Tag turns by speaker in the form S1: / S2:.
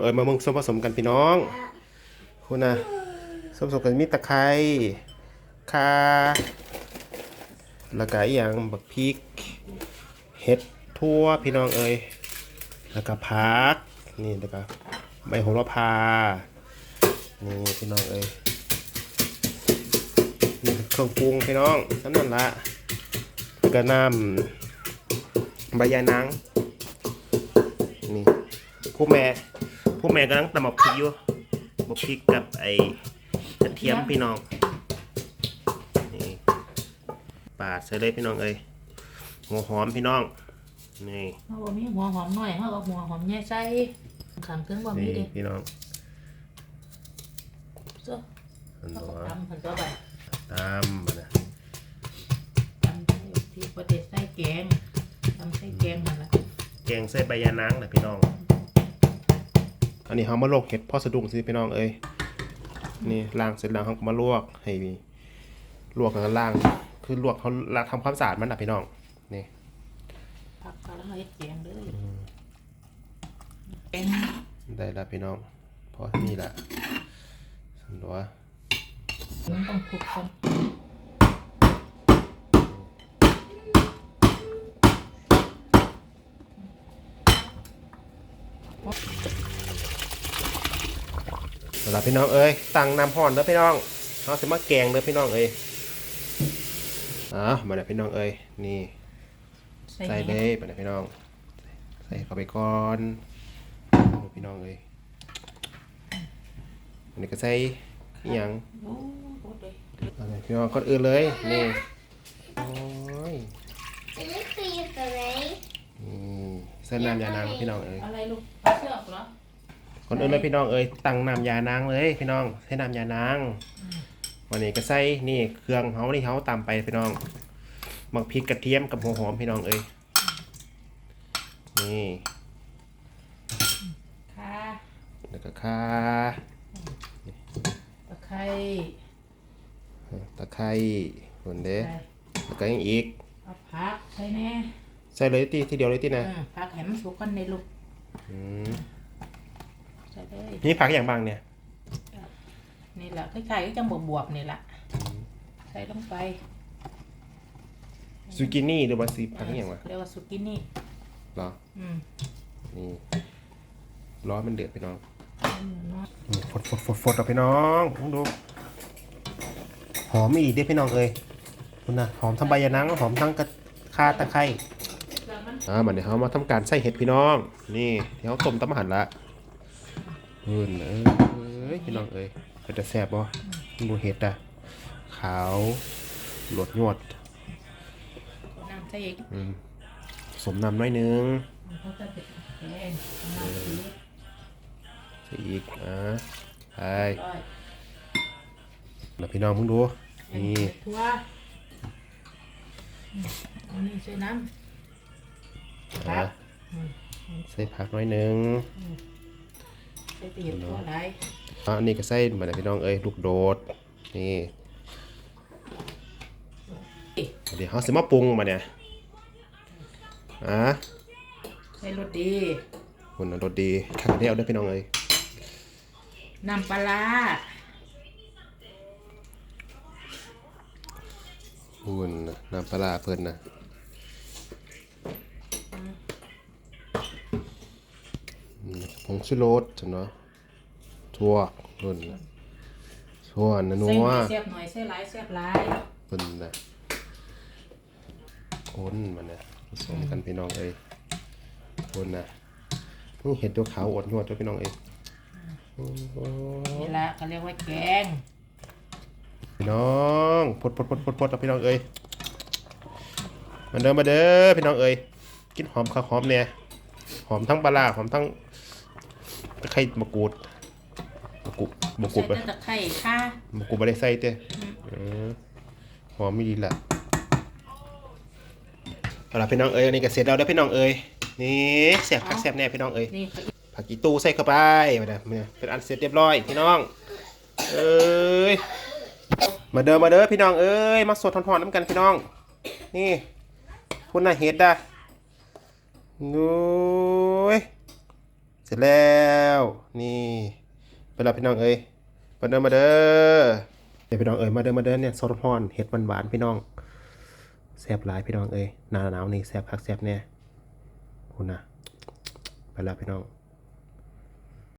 S1: เอ้ยมามึงส่วนผสมกันพี่น้องคุณนะส่วนผสมกันมีตะไคร้ข่าแล้วก็อีหยังบักพริกเห็ดทั่วพี่น้องเอ้ยแล้วก็ผักนี่แล้วก็ใบโหระพานี่พี่น้องเอ้ยนี่เครื่องปรุงพี่น้องนั่นนั่นละแล้วก็น้ำใบยานางนี่ผู้แม่ ผู้แม่กำลังตำบักพริกอยู่บักพริกกับไอ้กระเทียมพี่น้องนี่ปาดใส่เลยพี่น้องเอ้ยหัวหอมพี่น้องนี่
S2: เขาบอกมีหัวหอมหน่อยเขาเอาหัวหอมใหญ่ใส่ขังเครื่องบ่มี
S1: นี่
S2: เด็
S1: พี่น้อง
S2: เจ้า
S1: อัน
S2: เขา
S1: ตัว
S2: ก็ตำผันตัวไป
S1: ตามมานะ
S2: ตำใส่ที่ประเทศใส่แกงตำใส่แกงมันละ
S1: แกงใส่ใบยานางนะพี่น้อง อันนี้เขามาลวกเห็ดพ่อสะดุ้งสิพี่น้องเอ้ยนี่ล้างเสร็จแล้วเขาก็มาลวกให้ลวกกันล้างคือลวกเขาล้างทำความสะอาดมันนะพี่น้องนี่
S2: ผักกะละเฮ็ดแกงเลยเป็น
S1: ได้แล้วพี่น้องพอนี่แหละสันตัว
S2: มันต้องคลุกกัน
S1: สำหรับพี่น้องเอ้ยตั้งน้ำห่อนเด้อพี่น้องเขาจะมาแกงเด้อพี่น้องเอ้ยอะมาเด้อพี่น้องเอ้ยนี่ใส่เลยไปนะพี่น้อง ใส่เข้าไปก่อนพี่น้องเลยอันนี้ก็ใส่อหย่าง
S2: โอ้โหเด็ก
S1: อันนี้พี่น้องก่อนอื่นเลยนี่โอ้ย
S3: Is it for you for me?
S1: นี่ใส่น้ำยานางพี่น้องเอ้ย
S2: อะไรลูกเอาเชือกเหรอ
S1: ก่อนอื่นเลยพี่น้องเอ้ยตั้งน้ำยานางเลยพี่น้องใส่น้ำยานางวันนี้ก็ใส่นี่เครื่องเฮาที่เฮาตามไปพี่น้องมักพริกกระเทียมกับหัวหอมพี่น้องเอ้ยนี่
S2: ค่ะ
S1: แล้วก็ข่า
S2: ตะไคร้
S1: ตะไคร้คนเด้
S2: ใส่
S1: แล้วก็ยังอีก
S2: เอาผักใส่แน่
S1: ใส่เลยทีทีเดียวเลยทีนะ
S2: อืมผักให้มันสุกกันในลูก
S1: อืม
S2: ใส่เลย
S1: นี่ผักอย่างบางเนี่ย
S2: นี่แหละคล้ายๆก็จังบวบๆนี่แหละใส่ลงไป
S1: ซูกินี่หรือว่าซีผักอย่างวะ
S2: เรียกว่าสุกินี่
S1: เหรอ
S2: อืม
S1: นี่ร้อนมันเดือดไปน้อง
S2: อืมเนาะ
S1: นี่ฟดฟดฟดฟดเอาไปน้องลองดูหอมอีกเด้อพี่น้องเอ้ยคุณนะหอมทั้งใบยะนางหอมทั้งกระคาตะไคร้
S2: แล้วมัน
S1: อ่ามันเดี๋ยวเขามาทำการใส่เห็ดพี่น้อง นี่เดี๋ยวต้มตำอาหารละ เฮ้ยเอ้ยพี่น้องเอ้ยเป็นจะแซ่บบ่ดูเห็ดอะขาวหลวดยวด
S2: น้ำใส่อีก
S1: อืมผสมน้ำหน้อยนึง
S2: เขาจะเป็นแกงน้ำสี
S1: ใส่อีกอะไป
S2: ร้อย
S1: แล้วพี่น้องเพิ่งดูนี่
S2: ทั่วอืมอันนี้ใส่น้ำค
S1: อะ
S2: รับ
S1: ใส่ผักหน้อยนึง
S2: ใส่ตีเห็ดทั่วไร
S1: อะอันนี้ก็ใส่มาเลยพี่น้องเอ้ยลูกโดดนี่เดี๋ยวเขาสิมาปรุงมาเนี่ยอะ
S2: ใส่รสดี
S1: คุณรสดีข้างเดียวเด้อพี่น้องเอ้ย
S2: น้ำปลาร้า
S1: คุณน่ะน้ำปลาร้าเพิ่นนะ อืมผงชูรสจ้ะเนาะทั่วรุ่นน่ะทั่วนะนั
S2: ใส่
S1: ว
S2: หน่อยแซ่บหน่อยใส่หลายแซ่บหลาย
S1: เพิ่นนะคนมันนะผสมกันพี่น้องเอ้ยคนนะนี่เห็ดตัวขาวอดนวดตัวพี่น้องเอ้ยโอ้โห
S2: นี่แหละเขาเรียกว่าแกง
S1: พี่น้องพดพดพดพดพดเอาพี่น้องเอ้ยมาเด้อมาเด้อพี่น้องเอ้ยกินหอมข้าวหอมเนี่ยหอมทั้งปลาร้าหอมทั้ง ตะไคร้มะกรูดมะกรูดมะกรู
S2: ใส่
S1: ดไป
S2: แต่ตะไคร้ค่ะ
S1: มะกรูดไม่ได้ใส่เต้เออหอมไม่ดีละเอาล่ะพี่น้องเอ้ยอันนี้ก็เสร็จแล้วเด้อพี่น้องเอ้ยนี่แซ่บคักแซ่บแน่พี่น้องเอ้ย
S2: นี่เขา
S1: ผักอีตูใส่เข้าไปมาเด้อเนี่ยเป็นอันเสร็จเรียบร้อยพี่น้องเอ้ยมาเด้อมาเด้อพี่น้องเอ้ยมาสดทอนๆน้ำกันพี่น้อง นี่พุ่นน่ะเฮ็ดอะนุ้ย เสร็จแล้วนี่ไปแล้วพี่น้องเอ้ยมาเด้อมาเด้อเดี๋ยวพี่น้องเอ้ยมาเด้อมาเด้อเนี่ยซอสฮอนเห็ดหวานๆพี่น้องแซ่บหลายพี่น้องเอ้ยหนาหนาวนี่แซ่บคักแซ่บแน่คุณนะไปแล้วพี่น้อง